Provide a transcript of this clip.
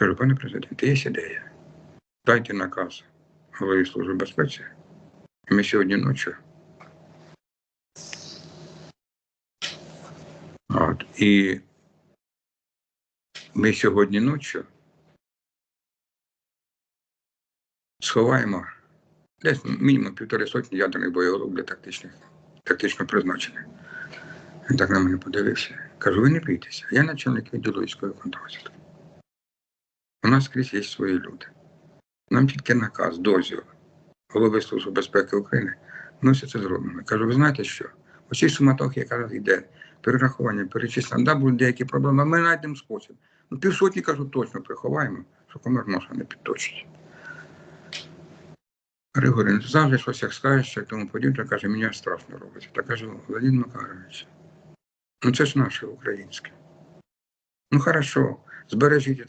Кажу, пане президенте, є ідея. Дайте наказ голові Служби безпеки. І ми сьогодні ночі. От, і ми сьогодні ночі сховаємо десь мінімум півтори сотні ядерних боєголовок для тактичних, тактично призначених. Він так на мене подивився. Кажу, ви не бійтеся. Я начальник відділу військової контрозвідки. Нас скрізь є свої люди. Нам тільки наказ, дозвіл голови Служби безпеки України. Ми все це зробимо. Кажу, ви знаєте що? Оці суматохи, яка йде, перерахування, перечислення, да, будуть деякі проблеми, ми знайдемо спосіб. Ну, півсотні, кажу, точно приховаємо, що комер носа не підточить. Григорій, завжди щось як скажеш, як тому подібне, каже, мені страшно робиться. Та кажу, Владимир Макарович, ну це ж наше українське. Ну хорошо, збережіть це